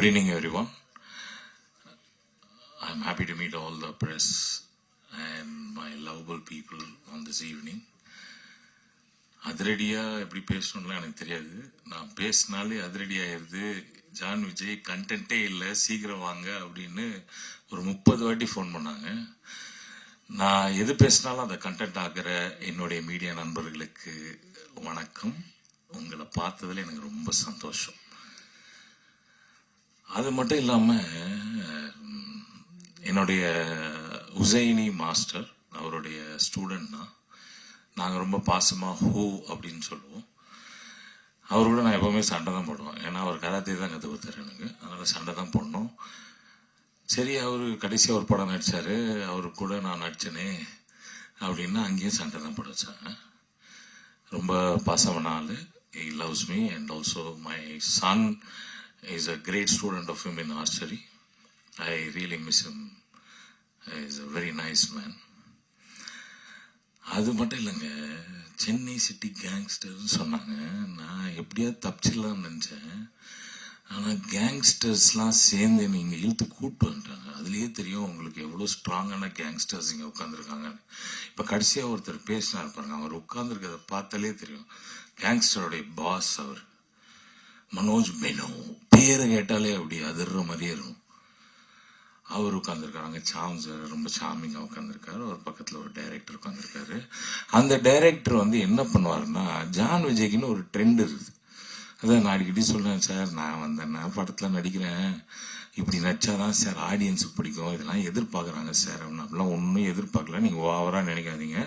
Good evening, everyone. I'm happy to meet all the press and my lovable people on this evening. அதிரடியாக எப்படி பேசணும்லாம் எனக்கு தெரியாது. நான் பேசினாலே அதிரடி ஆயிருது ஜான் விஜய் கண்டென்ட்டே இல்லை சீக்கிரம் வாங்க அப்படின்னு ஒரு முப்பது வாட்டி ஃபோன் பண்ணாங்க. நான் எது பேசினாலும் அந்த கண்டென்ட் ஆகிற என்னுடைய மீடியா நண்பர்களுக்கு வணக்கம். உங்களை பார்த்ததில் எனக்கு ரொம்ப சந்தோஷம். அது மட்டும் இல்லாமல் என்னுடைய உசைனி மாஸ்டர் அவருடைய ஸ்டூடெண்ட் தான் நாங்கள் ரொம்ப பாசமாக ஹூ அப்படின்னு சொல்லுவோம். அவர் கூட நான் எப்போவுமே சண்டை தான் போடுவேன். ஏன்னா அவர் கராத்தே தான் கற்றுக் கொடுத்தாரு எனக்கு. அதனால் சண்டை தான் போடணும். சரி அவர் கடைசியாக ஒரு படம் நடித்தார் அவர் கூட நான் நடித்தேனே அப்படின்னா அங்கேயும் சண்டை தான் போட வச்சாங்க. ரொம்ப பாசமான ஆள். He loves me and also my son is a great student of him in archery i really miss him. He is a very nice man. அது மட்டும் இல்லைங்க. சென்னை சிட்டி கேங்ஸ்டர்னு சொன்னாங்க. நான் எப்படியாவது தப்பிச்சிடலாம்னு நினச்சேன். ஆனால் கேங்ஸ்டர்ஸ்லாம் சேர்ந்து நீங்கள் இழுத்து கூப்பிட்டு வந்துட்டாங்க. அதுலேயே தெரியும் உங்களுக்கு எவ்வளோ ஸ்ட்ராங்கான கேங்ஸ்டர்ஸ் இங்கே உட்காந்துருக்காங்கன்னு இப்போ கடைசியாக ஒருத்தர் பேசினா இருப்பாருங்க அவர் உட்காந்துருக்கிறத பார்த்தாலே தெரியும். கேங்ஸ்டருடைய பாஸ் அவர். மனோஜ் மெனு பேரை கேட்டாலே அப்படி அதிர்ற மாதிரியே இருக்கும். அவர் உட்காந்துருக்காங்க சாம் சார் ரொம்ப சாமிங்காக உட்காந்துருக்காரு ஒரு பக்கத்தில் ஒரு டைரக்டர் உட்காந்துருக்காரு அந்த டைரக்டர் வந்து என்ன பண்ணுவாருன்னா ஜான் விஜய்க்குன்னு ஒரு ட்ரெண்ட் இருக்குது. அதான் நான் அடிக்கடி சொல்றேன் சார் நான் வந்து நான் படத்தில் நடிக்கிறேன். இப்படி நடிச்சாதான் சார் ஆடியன்ஸுக்கு பிடிக்கும். இதெல்லாம் எதிர்பார்க்குறாங்க சார். அப்படின்னு அப்படிலாம் ஒன்றும் எதிர்பார்க்கல. நீங்கள் ஓவராக நினைக்காதீங்க.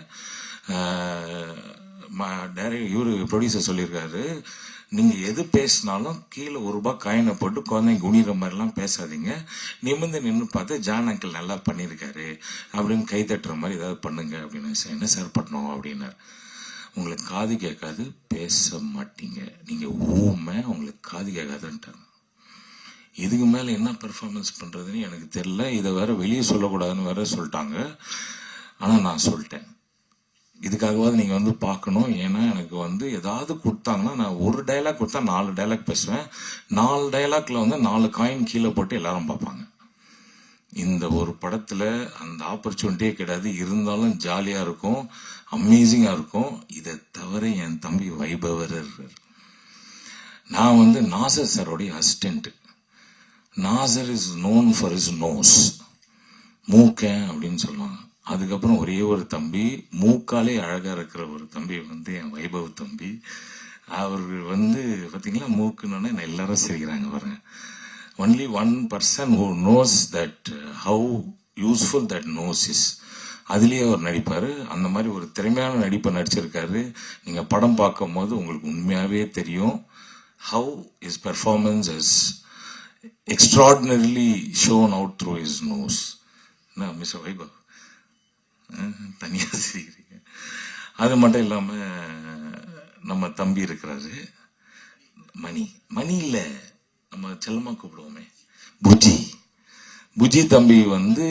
டைரக்ட் இவரு ப்ரொடியூசர் சொல்லியிருக்காரு. நீங்க எது பேசினாலும் கீழே ஒரு ரூபாய் காயினை போட்டு குழந்தைங்க குணிகிற மாதிரிலாம் பேசாதீங்க. நிமிர்ந்து நின்று பார்த்து ஜான் அங்கிள் நல்லா பண்ணியிருக்காரு. அப்படின்னு கை தட்டுற மாதிரி ஏதாவது பண்ணுங்க. அப்படின்னு சார் என்ன சார் பண்ணோம் அப்படின்னாரு. உங்களுக்கு காது கேட்காது பேச மாட்டீங்க. நீங்க ஊமை உங்களுக்கு காது கேட்காதுன்ட்டாங்க. இதுக்கு மேல என்ன பெர்ஃபார்மன்ஸ் பண்றதுன்னு எனக்கு தெரியல. இதை வேற வெளியே சொல்லக்கூடாதுன்னு வேற சொல்லிட்டாங்க. ஆனால் நான் சொல்லிட்டேன். இதுக்காகவாவது நீங்கள் வந்து பார்க்கணும். ஏன்னா எனக்கு வந்து ஏதாவது கொடுத்தாங்கன்னா நான் ஒரு டைலாக் கொடுத்தா நாலு டைலாக் பேசுவேன். நாலு டைலாக்ல வந்து நாலு காயின் கீழே போட்டு எல்லாரும் பார்ப்பாங்க. இந்த ஒரு படத்தில் அந்த ஆப்பர்ச்சுனிட்டியே கிடையாது. இருந்தாலும் ஜாலியாக இருக்கும். அமேசிங்காக இருக்கும். இதை தவிர என் தம்பி வைபவர் நான் வந்து Nassar சாரோடைய assistant Nassar is known for is nose மூக்கேன் அப்படின்னு சொல்லுவாங்க. அதுக்கப்புறம் ஒரே ஒரு தம்பி மூக்காலே அழகா இருக்கிற ஒரு தம்பி வந்து என் வைபவ் தம்பி. அவர் வந்து பாத்தீங்களா மூக்குன்னு எல்லாரும் சிரிக்கிறாங்க பாருங்க. Only one person who knows that how useful that nose is அதுலேயே அவர் நடிப்பார். அந்த மாதிரி ஒரு திறமையான நடிப்பை நடிச்சிருக்காரு. நீங்கள் படம் பார்க்கும் போது உங்களுக்கு உண்மையாகவே தெரியும். How is performance is extraordinarily shown out through is nose என்ன மிஸ் வைபவ்? தனியா சிரிக்கிறீங்க அது மட்டும் இல்லாம நம்ம தம்பி இருக்கிறாரு. மணி. மணி இல்லை. நம்ம செல்லமா கூப்பிடுவோமே. புஜி புஜி தம்பி வந்து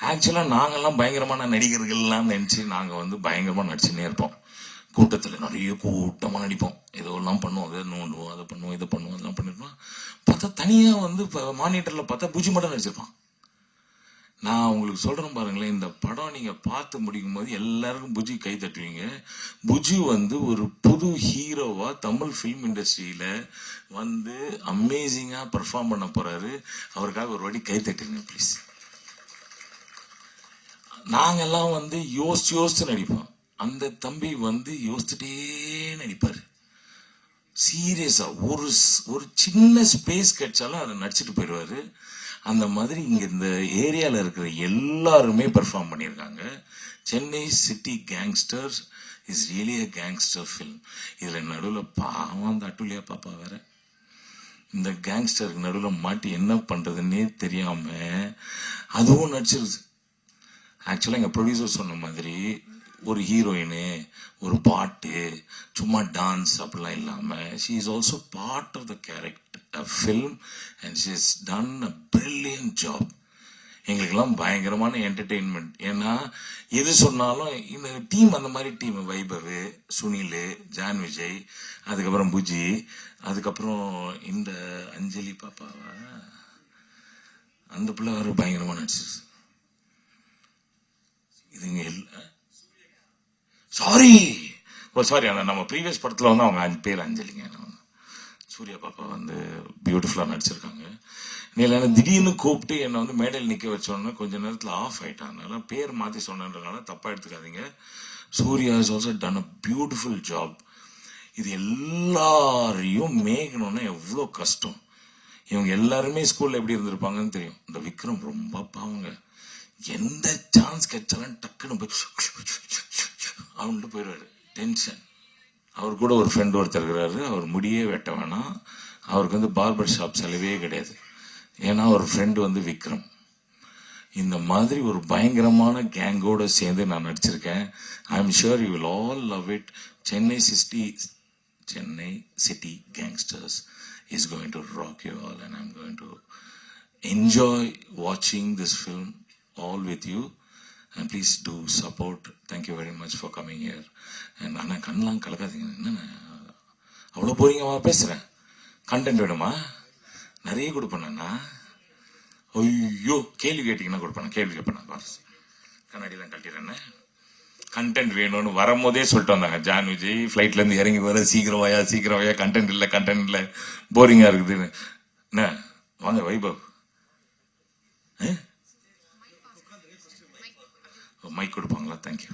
ஆக்சுவலா நாங்கெல்லாம் பயங்கரமான நடிகர்கள்லாம் நினைச்சு நாங்க வந்து பயங்கரமா நடிச்சுன்னே இருப்போம். கூட்டத்துல நிறைய கூட்டமா நடிப்போம். ஏதோ எல்லாம் பண்ணுவோம். அதை நோண்டுவோம் அதை பண்ணுவோம் இதை பண்ணுவோம் அதெல்லாம் பண்ணிருப்போம். பார்த்தா தனியா வந்து மானிட்டரில் பார்த்தா புஜி மட்டும் நடிச்சிருப்பான். நான் உங்களுக்கு சொல்றேன் பாருங்களேன் இந்த படம் நீங்க பார்த்து முடிக்கும் போது எல்லாருக்கும் புஜி கை தட்டுவீங்க. புஜி வந்து ஒரு புது ஹீரோவா தமிழ் ஃபிலிம் இண்டஸ்ட்ரியில் வந்து அமேசிங்கா பெர்ஃபார்ம் பண்ண போறாரு. அவருக்காக ஒரு வாட்டி கை தட்டுங்க ப்ளீஸ் நாங்கெல்லாம் வந்து யோசிச்சு யோசிச்சு நடிப்போம். அந்த தம்பி வந்து யோசிச்சுட்டே நடிப்பாரு. சீரியஸா ஒரு ஒரு சின்ன ஸ்பேஸ் கிடைச்சாலும் அதை நடிச்சிட்டு போயிடுவாரு. அந்த மாதிரி இங்க இந்த ஏரியால இருக்கிற எல்லாருமே பெர்ஃபார்ம் பண்ணியிருக்காங்க. Chennai city gangster is really a gangster film இதுல நடுவுல பாவம் அந்த அட்டுலியா பாப்பா வேற. இந்த கேங்ஸ்டருக்கு நடுவுல மாட்டி என்ன பண்றதுன்னே தெரியாம அதுவும் நடிச்சிருது. ஆக்சுவலா எங்க ப்ரொடியூசர் சொன்ன மாதிரி ஒரு ஹீரோயின் ஒரு பாட்டு சும்மா டான்ஸ் அப்படிலாம் இல்லாமல் she is also part of the character film and she is done a brilliant job எங்களுக்கெல்லாம் பயங்கரமான என்டர்டெயின்மெண்ட் ஏன்னா எது சொன்னாலும் இந்த டீம் அந்த மாதிரி டீம் வைபவ் சுனில் ஜான் விஜய் அதுக்கப்புறம் புஜி அதுக்கப்புறம் இந்த அஞ்சலி பாப்பாவா? அந்த பிள்ளை வேற பயங்கரமா நடிச்சிருச்சு இதுங்க எல்லாம் சாரி சாரி ஆனால் நம்ம ப்ரீவியஸ் படத்தில் வந்து அவங்க அஞ்சு பேர் அஞ்சலிங்க. சூர்யா பாப்பா வந்து பியூட்டிஃபுல்லாக நடிச்சிருக்காங்க. நீ திடீர்னு கூப்பிட்டு என்னை வந்து மேடையில் நிற்க வச்சோன்னே கொஞ்ச நேரத்தில் ஆஃப் ஆயிட்டான் அதனால பேர் மாற்றி சொன்னதுனால தப்பாக எடுத்துக்காதீங்க. Suriya is also done a beautiful job இது எல்லாரையும் மேய்க்கணும்னா எவ்வளோ கஷ்டம். இவங்க எல்லாருமே ஸ்கூலில் எப்படி இருந்திருப்பாங்கன்னு தெரியும். இந்த விக்ரம் ரொம்ப பாவங்க. எந்த சான்ஸ் கிடைச்சாலும் டக்குன்னு போய் அவன்கிட்ட போயிடுவாரு. டென்ஷன் அவர் கூட ஒரு ஃப்ரெண்ட் ஒருத்தர் இருக்கிறாரு. அவர் முடியே வெட்ட வேணாம். அவருக்கு வந்து பார்பர் ஷாப் செலவே கிடையாது. ஏன்னா அவர் ஃப்ரெண்டு வந்து விக்ரம். இந்த மாதிரி ஒரு பயங்கரமான கேங்கோட சேர்ந்து நான் நடிச்சிருக்கேன். I am sure you will all love it Chennai city Chennai city gangsters is going to rock you all and I'm going to enjoy வாட்சிங் this film all with you and please do support thank you very much for coming here and ஆனால் கண்ணெலாம் கலக்காதீங்க. என்னண்ணா அவ்வளோ போறீங்கம்மா பேசுகிறேன் content வேணுமா? நிறைய கொடுப்பேண்ணா ஐயோ கேள்வி கேட்டிங்கன்னா கொடுப்பேன். கேள்வி கேட்பேன் பாரு கண்ணாடிலாம் கட்டிடுறேண்ணே கண்டென்ட் வேணும்னு வரும்போதே சொல்லிட்டு வந்தாங்க. ஜான் விஜய் ஃப்ளைட்லேருந்து இறங்கி வர சீக்கிரம் வாயா சீக்கிரம் வாயா. கண்டென்ட் இல்லை கண்டென்ட் இல்லை. போரிங்காக இருக்குதுன்னு. என்ன வாங்க வைபவ். மைக் கொடுப்பாங்களா? தேங்க்யூ